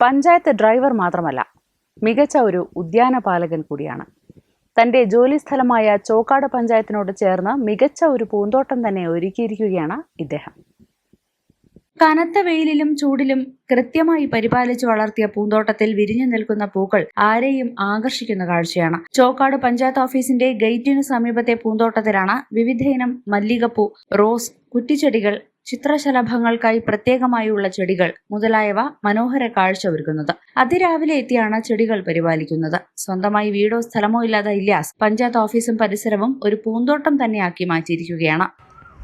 Panchayat driver മാത്രമല്ല മികച്ച ഒരു ഉദ്യാനപാലകൻ കൂടിയാണ്. തന്റെ ജോലിസ്ഥലമായ ചോക്കാട് പഞ്ചായത്തിനോട് ചേർന്ന് മികച്ച ഒരു പൂന്തോട്ടം തന്നെ ഒരുക്കിയിരിക്കുകയാണ് ഇദ്ദേഹം. കനത്ത വെയിലിലും ചൂടിലും കൃത്യമായി പരിപാലിച്ചു വളർത്തിയ പൂന്തോട്ടത്തിൽ വിരിഞ്ഞു നിൽക്കുന്ന പൂക്കൾ ആരെയും ആകർഷിക്കുന്ന കാഴ്ചയാണ്. ചോക്കാട് പഞ്ചായത്ത് ഓഫീസിന്റെ ഗേറ്റിനു സമീപത്തെ പൂന്തോട്ടത്തിലാണ് വിവിധയിനം മല്ലികപ്പൂ റോസ് കുറ്റിച്ചെടികൾ ചിത്രശലഭങ്ങൾക്കായി പ്രത്യേകമായുള്ള ചെടികൾ മുതലായവ മനോഹര കാഴ്ച ഒരുക്കുന്നത്. അതിരാവിലെ എത്തിയാണ് ചെടികൾ പരിപാലിക്കുന്നത്. സ്വന്തമായി വീടോ സ്ഥലമോ ഇല്ലാതെ ഇല്യാസ് പഞ്ചായത്ത് ഓഫീസും പരിസരവും ഒരു പൂന്തോട്ടം തന്നെയാക്കി മാറ്റിയിരിക്കുകയാണ്.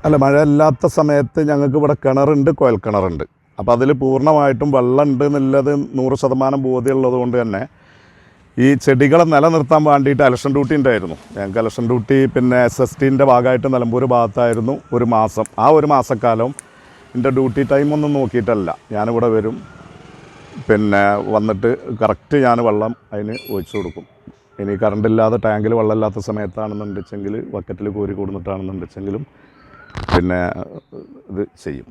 അല്ല മഴ ഇല്ലാത്ത സമയത്ത് ഞങ്ങൾക്ക് ഇവിടെ കിണറുണ്ട് കോയൽ കിണറുണ്ട് അപ്പോൾ അതിൽ പൂർണമായിട്ടും വെള്ളം ഉണ്ട് എന്നുള്ളത് നൂറ് ശതമാനം ബോധ്യമുള്ളത് കൊണ്ട് തന്നെ ഈ ചെടികളെ നിലനിർത്താൻ വേണ്ടിയിട്ട് ഇലക്ഷൻ ഡ്യൂട്ടി ഉണ്ടായിരുന്നു. ഞങ്ങൾക്ക് ഇലക്ഷൻ ഡ്യൂട്ടി പിന്നെ എസ് എസ് ടീന്റെ ഭാഗമായിട്ട് നിലമ്പൂർ ഭാഗത്തായിരുന്നു ഒരു മാസം. ആ ഒരു മാസക്കാലം എന്റെ ഡ്യൂട്ടി ടൈമൊന്നും നോക്കിയിട്ടല്ല. ഞാനിവിടെ വരും. പിന്നെ വന്നിട്ട് കറക്റ്റ് ഞാൻ വെള്ളം അതിന് ഒഴിച്ചു കൊടുക്കും. ഇനി കറണ്ട് ഇല്ലാതെ ടാങ്കിൽ വെള്ളമില്ലാത്ത സമയത്താണെന്നുണ്ടെങ്കിൽ ബക്കറ്റിൽ കോരി കൊടുത്തിട്ടാണെന്നുണ്ടെച്ചെങ്കിലും പിന്നെ ഇത് ചെയ്യും.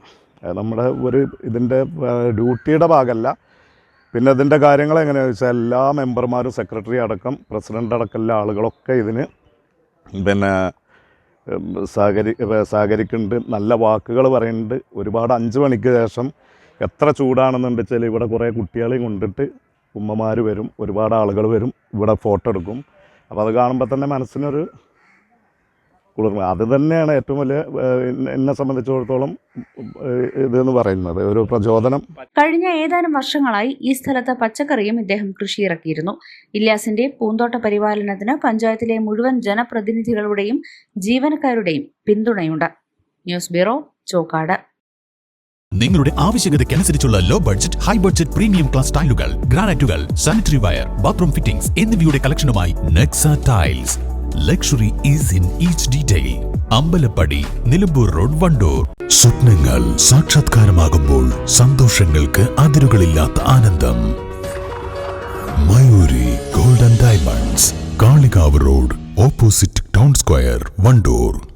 നമ്മുടെ ഒരു ഇതിന്റെ ഡ്യൂട്ടിയുടെ ഭാഗമല്ല. പിന്നെ ഇതിന്റെ കാര്യങ്ങൾ എങ്ങനെയാണെന്ന് വെച്ചാൽ എല്ലാ മെമ്പർമാരും സെക്രട്ടറി അടക്കം പ്രസിഡന്റ് അടക്കം എല്ലാ ആളുകളൊക്കെ ഇതിന് പിന്നെ സഹകരി സഹകരിക്കുന്നുണ്ട്. നല്ല വാക്കുകൾ പറയുന്നുണ്ട്. ഒരുപാട് അഞ്ച് മണിക്ക് ശേഷം എത്ര ചൂടാണെന്നുണ്ട് വെച്ചാൽ ഇവിടെ കുറേ കുട്ടികളെയും കൊണ്ടിട്ട് ഉമ്മമാർ വരും ഒരുപാട് ആളുകൾ വരും ഇവിടെ ഫോട്ടോ എടുക്കും. അപ്പോൾ അത് കാണുമ്പോൾ തന്നെ മനസ്സിനൊരു കുളിർമ അത് തന്നെയാണ് ഏറ്റവും വലിയ എന്നെ- സംബന്ധിച്ചിടത്തോളം ഇതെന്ന് പറയുന്നത്. ഒരു പ്രചോദനം. കഴിഞ്ഞ ഏതാനും വർഷങ്ങളായി ഈ സ്ഥലത്ത് പച്ചക്കറിയും ഇദ്ദേഹം കൃഷിയിറക്കിയിരുന്നു. ഇല്യാസിന്റെ പൂന്തോട്ട പരിപാലനത്തിന് പഞ്ചായത്തിലെ മുഴുവൻ ജനപ്രതിനിധികളുടെയും ജീവനക്കാരുടെയും പിന്തുണയുണ്ട്. News bureau Chokkad. നിങ്ങളുടെ ആവശ്യകതയ്ക്കനുസരിച്ചുള്ള low budget high budget premium class ടൈലുകൾ ഗ്രാനൈറ്റുകൾ സാനിറ്ററി വയർ ബാത്റൂം ഫിറ്റിംഗ്സ് എന്നിവയുടെ കളക്ഷനുമായി Nexa tiles luxury is in each detail Ambalappadi Nilambur road Wandoor. സ്വപ്നങ്ങൾ സാക്ഷാത്കാരമാകുമ്പോൾ സന്തോഷങ്ങൾക്ക് അതിരുകളില്ലാത്ത ആനന്ദം. Mayuri golden diamonds Kalikavu road opposite town square Wandoor.